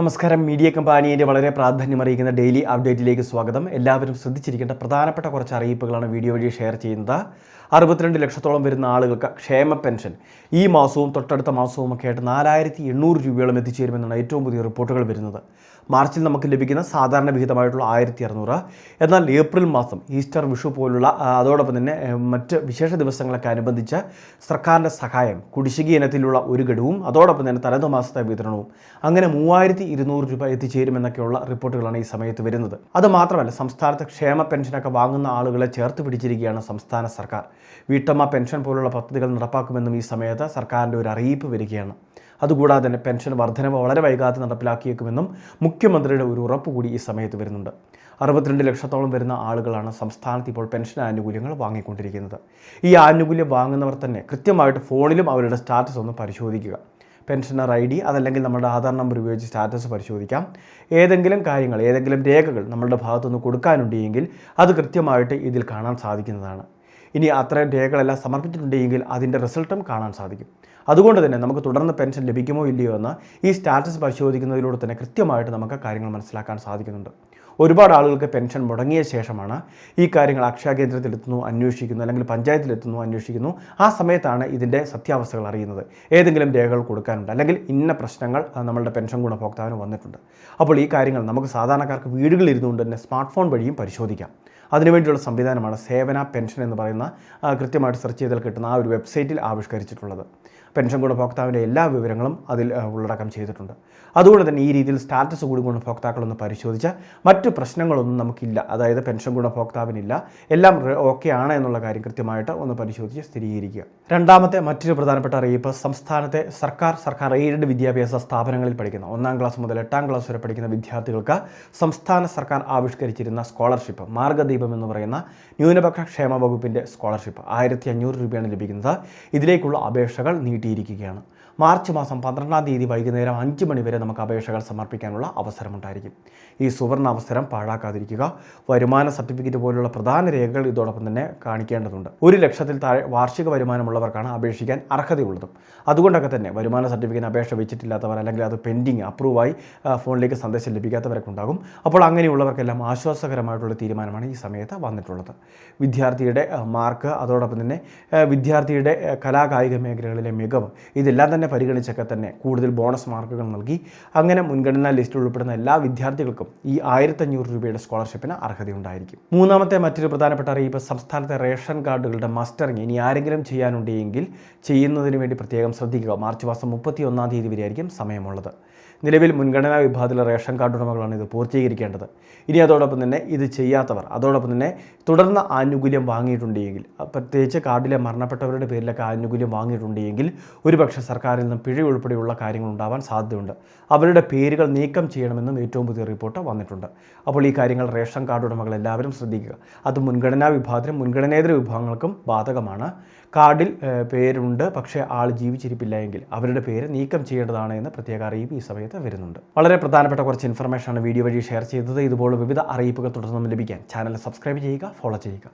നമസ്കാരം. മീഡിയ കമ്പാനിയുടെ വളരെ പ്രാധാന്യം പ്രാധാന്യമറിയിക്കുന്ന ഡെയിലി അപ്ഡേറ്റിലേക്ക് സ്വാഗതം. എല്ലാവരും ശ്രദ്ധിച്ചിരിക്കേണ്ട പ്രധാനപ്പെട്ട കുറച്ച് അറിയിപ്പുകളാണ് വീഡിയോ വഴി ഷെയർ ചെയ്യുന്നത്. അറുപത്തിരണ്ട് ലക്ഷത്തോളം വരുന്ന ആളുകൾക്ക് ക്ഷേമ പെൻഷൻ. ഈ മാസവും തൊട്ടടുത്ത മാസവും ഒക്കെ ആയിട്ട് നാലായിരത്തി എണ്ണൂറ് രൂപയോളം എത്തിച്ചേരുമെന്നാണ് ഏറ്റവും പുതിയ റിപ്പോർട്ടുകൾ വരുന്നത്. മാർച്ചിൽ നമുക്ക് ലഭിക്കുന്ന സാധാരണ വിഹിതമായിട്ടുള്ള ആയിരത്തി അറുന്നൂറ് എന്നാൽ ഏപ്രിൽ മാസം ഈസ്റ്റർ വിഷു പോലുള്ള അതോടൊപ്പം തന്നെ മറ്റ് വിശേഷ ദിവസങ്ങളൊക്കെ അനുബന്ധിച്ച് സർക്കാരിന്റെ സഹായം കുടിശ്ശിക ഇനത്തിലുള്ള ഒരു ഘടവും അതോടൊപ്പം തന്നെ തലത് മാസത്തെ വിതരണവും അങ്ങനെ മൂവായിരത്തി ഇരുന്നൂറ് രൂപ എത്തിച്ചേരുമെന്നൊക്കെയുള്ള റിപ്പോർട്ടുകളാണ് ഈ സമയത്ത് വരുന്നത്. അത് മാത്രമല്ല സംസ്ഥാനത്ത് ക്ഷേമ പെൻഷനൊക്കെ വാങ്ങുന്ന ആളുകളെ ചേർത്ത് പിടിച്ചിരിക്കുകയാണ് സംസ്ഥാന സർക്കാർ. വീട്ടമ്മ പെൻഷൻ പോലുള്ള പദ്ധതികൾ നടപ്പാക്കുമെന്നും ഈ സമയത്ത് സർക്കാരിന്റെ ഒരു അറിയിപ്പ് വരികയാണ്. അതുകൂടാതെ തന്നെ പെൻഷൻ വർധനവ് വളരെ വൈകാതെ നടപ്പിലാക്കിയേക്കുമെന്നും മുഖ്യമന്ത്രിയുടെ ഒരു ഉറപ്പ് കൂടി ഈ സമയത്ത് വരുന്നുണ്ട്. അറുപത്തിരണ്ട് ലക്ഷത്തോളം വരുന്ന ആളുകളാണ് സംസ്ഥാനത്ത് ഇപ്പോൾ പെൻഷൻ ആനുകൂല്യങ്ങൾ വാങ്ങിക്കൊണ്ടിരിക്കുന്നത്. ഈ ആനുകൂല്യം വാങ്ങുന്നവർ തന്നെ കൃത്യമായിട്ട് ഫോണിലും അവരുടെ സ്റ്റാറ്റസ് ഒന്ന് പരിശോധിക്കുക. പെൻഷനർ ഐ ഡി അതല്ലെങ്കിൽ നമ്മുടെ ആധാർ നമ്പർ ഉപയോഗിച്ച് സ്റ്റാറ്റസ് പരിശോധിക്കാം. ഏതെങ്കിലും കാര്യങ്ങൾ ഏതെങ്കിലും രേഖകൾ നമ്മളുടെ ഭാഗത്തുനിന്ന് കൊടുക്കാനുണ്ടെങ്കിൽ അത് കൃത്യമായിട്ട് ഇതിൽ കാണാൻ സാധിക്കുന്നതാണ്. ഇനി അത്രയും രേഖകളെല്ലാം സമർപ്പിച്ചിട്ടുണ്ടെങ്കിൽ അതിന്റെ റിസൾട്ടും കാണാൻ സാധിക്കും. അതുകൊണ്ട് തന്നെ നമുക്ക് തുടർന്ന് പെൻഷൻ ലഭിക്കുമോ ഇല്ലയോ എന്ന് ഈ സ്റ്റാറ്റസ് പരിശോധിക്കുന്നതിലൂടെ തന്നെ കൃത്യമായിട്ട് നമുക്ക് കാര്യങ്ങൾ മനസ്സിലാക്കാൻ സാധിക്കുന്നുണ്ട്. ഒരുപാട് ആളുകൾക്ക് പെൻഷൻ മുടങ്ങിയ ശേഷമാണ് ഈ കാര്യങ്ങൾ അക്ഷയ കേന്ദ്രത്തിലെത്തുന്നു അന്വേഷിക്കുന്നു അല്ലെങ്കിൽ പഞ്ചായത്തിലെത്തുന്നു അന്വേഷിക്കുന്നു. ആ സമയത്താണ് ഇതിന്റെ സത്യാവസ്ഥകൾ അറിയുന്നത്. ഏതെങ്കിലും രേഖകൾ കൊടുക്കാനുണ്ട് അല്ലെങ്കിൽ ഇന്ന പ്രശ്നങ്ങൾ നമ്മളുടെ പെൻഷൻ ഗുണഭോക്താവിന് വന്നിട്ടുണ്ട്. അപ്പോൾ ഈ കാര്യങ്ങൾ നമുക്ക് സാധാരണക്കാർക്ക് വീടുകളിൽ ഇരുന്നുകൊണ്ട് തന്നെ സ്മാർട്ട് ഫോൺ വഴിയും പരിശോധിക്കാം. അതിനുവേണ്ടിയുള്ള സംവിധാനമാണ് സേവന പെൻഷൻ എന്ന് പറയുന്ന കൃത്യമായിട്ട് സെർച്ച് ചെയ്താൽ കിട്ടുന്ന ആ ഒരു വെബ്സൈറ്റിൽ ആവിഷ്കരിച്ചിട്ടുള്ളത്. പെൻഷൻ ഗുണഭോക്താവിന്റെ എല്ലാ വിവരങ്ങളും അതിൽ ഉള്ളടക്കം ചെയ്തിട്ടുണ്ട്. അതുകൊണ്ട് തന്നെ ഈ രീതിയിൽ സ്റ്റാറ്റസ് കൂടി ഗുണഭോക്താക്കളൊന്ന് പരിശോധിച്ച് മറ്റ് പ്രശ്നങ്ങളൊന്നും നമുക്കില്ല. അതായത് പെൻഷൻ ഗുണഭോക്താവിനില്ല എല്ലാം ഓക്കെ ആണ് എന്നുള്ള കാര്യം കൃത്യമായിട്ട് ഒന്ന് പരിശോധിച്ച് സ്ഥിരീകരിക്കുക. രണ്ടാമത്തെ മറ്റൊരു പ്രധാനപ്പെട്ട അറിയിപ്പ് സംസ്ഥാനത്തെ സർക്കാർ സർക്കാർ എയ്ഡഡ് വിദ്യാഭ്യാസ സ്ഥാപനങ്ങളിൽ പഠിക്കുന്ന ഒന്നാം ക്ലാസ് മുതൽ എട്ടാം ക്ലാസ് വരെ പഠിക്കുന്ന വിദ്യാർത്ഥികൾക്ക് സംസ്ഥാന സർക്കാർ ആവിഷ്കരിച്ചിരുന്ന സ്കോളർഷിപ്പ് മാർഗദീപം എന്ന് പറയുന്ന ന്യൂനപക്ഷ ക്ഷേമ വകുപ്പിന്റെ സ്കോളർഷിപ്പ് ആയിരത്തി അഞ്ഞൂറ് രൂപയാണ് ലഭിക്കുന്നത്. ഇതിലേക്കുള്ള അപേക്ഷകൾ നീട്ടിയിരിക്കുകയാണ്. മാർച്ച് മാസം പന്ത്രണ്ടാം തീയതി വൈകുന്നേരം അഞ്ച് മണിവരെ നമുക്ക് അപേക്ഷകൾ സമർപ്പിക്കാനുള്ള അവസരമുണ്ടായിരിക്കും. ഈ സുവർണ അവസരം പാഴാക്കാതിരിക്കുക വരുമാന സർട്ടിഫിക്കറ്റ് പോലുള്ള പ്രധാന രേഖകൾ ഇതോടൊപ്പം തന്നെ കാണിക്കേണ്ടതുണ്ട്. ഒരു ലക്ഷത്തിൽ താഴെ വാർഷിക വരുമാനമുള്ളവർക്കാണ് അപേക്ഷിക്കാൻ അർഹതയുള്ളതും. അതുകൊണ്ടൊക്കെ തന്നെ വരുമാന സർട്ടിഫിക്കറ്റ് അപേക്ഷ വെച്ചിട്ടില്ലാത്തവർ അല്ലെങ്കിൽ അത് പെൻഡിങ് അപ്രൂവായി ഫോണിലേക്ക് സന്ദേശം ലഭിക്കാത്തവരൊക്കെ ഉണ്ടാകും. അപ്പോൾ അങ്ങനെയുള്ളവർക്കെല്ലാം ആശ്വാസകരമായിട്ടുള്ള തീരുമാനമാണ് ഈ സമയത്ത് വന്നിട്ടുള്ളത്. വിദ്യാർത്ഥിയുടെ മാർക്ക് അതോടൊപ്പം തന്നെ വിദ്യാർത്ഥിയുടെ കലാകായിക മേഖലകളിലെ മികവ് ഇതെല്ലാം തന്നെ പരിഗണിച്ചൊക്കെ തന്നെ കൂടുതൽ ബോണസ് മാർക്കുകൾ നൽകി. അങ്ങനെ മുൻഗണനാ ലിസ്റ്റിൽ ഉൾപ്പെടുന്ന എല്ലാ വിദ്യാർത്ഥികൾക്കും ഈ ആയിരത്തഞ്ഞൂറ് രൂപയുടെ സ്കോളർഷിപ്പിന് അർഹതയുണ്ടായിരിക്കും. മൂന്നാമത്തെ മറ്റൊരു പ്രധാനപ്പെട്ട അറിയിപ്പ് സംസ്ഥാനത്തെ റേഷൻ കാർഡുകളുടെ മസ്റ്ററിങ് ഇനി ആരെങ്കിലും ചെയ്യാനുണ്ടെങ്കിൽ ചെയ്യുന്നതിന് വേണ്ടി പ്രത്യേകം ശ്രദ്ധിക്കുക. മാർച്ച് മാസം മുപ്പത്തി ഒന്നാം തീയതി വരെയായിരിക്കും സമയമുള്ളത്. നിലവിൽ മുൻഗണനാ വിഭാഗത്തിലെ റേഷൻ കാർഡ് ഉടമകളാണ് ഇത് പൂർത്തീകരിക്കേണ്ടത്. ഇനി അതോടൊപ്പം തന്നെ ഇത് ചെയ്യാത്തവർ അതോടൊപ്പം തന്നെ തുടർന്ന് ആനുകൂല്യം വാങ്ങിയിട്ടുണ്ടെങ്കിൽ പ്രത്യേകിച്ച് കാർഡിലെ മരണപ്പെട്ടവരുടെ പേരിലൊക്കെ ആനുകൂല്യം വാങ്ങിയിട്ടുണ്ടെങ്കിൽ ഒരുപക്ഷെ സർക്കാരിൽ നിന്നും പിഴ ഉൾപ്പെടെയുള്ള കാര്യങ്ങൾ ഉണ്ടാവാൻ സാധ്യതയുണ്ട്. അവരുടെ പേരുകൾ നീക്കം ചെയ്യണമെന്നും ഏറ്റവും പുതിയ റിപ്പോർട്ട് വന്നിട്ടുണ്ട്. അപ്പോൾ ഈ കാര്യങ്ങൾ റേഷൻ കാർഡ് ഉടമകൾ എല്ലാവരും ശ്രദ്ധിക്കുക. അത് മുൻഗണനാ വിഭാഗത്തിനും മുൻഗണനേതര വിഭാഗങ്ങൾക്കും ബാധകമാണ്. കാർഡിൽ പേരുണ്ട് പക്ഷേ ആൾ ജീവിച്ചിരിപ്പില്ല എങ്കിൽ അവരുടെ പേര് നീക്കം ചെയ്യേണ്ടതാണ് എന്ന് പ്രത്യേക അറിയിപ്പ് ഈ സമയത്ത് വരുന്നുണ്ട്. വളരെ പ്രധാനപ്പെട്ട കുറച്ച് ഇൻഫർമേഷനാണ് വീഡിയോ വഴി ഷെയർ ചെയ്തത്. ഇതുപോലെ വിവിധ അറിയിപ്പുകൾ തുടർന്നും ലഭിക്കാൻ ചാനൽ സബ്സ്ക്രൈബ് ചെയ്യുക ഫോളോ ചെയ്യുക.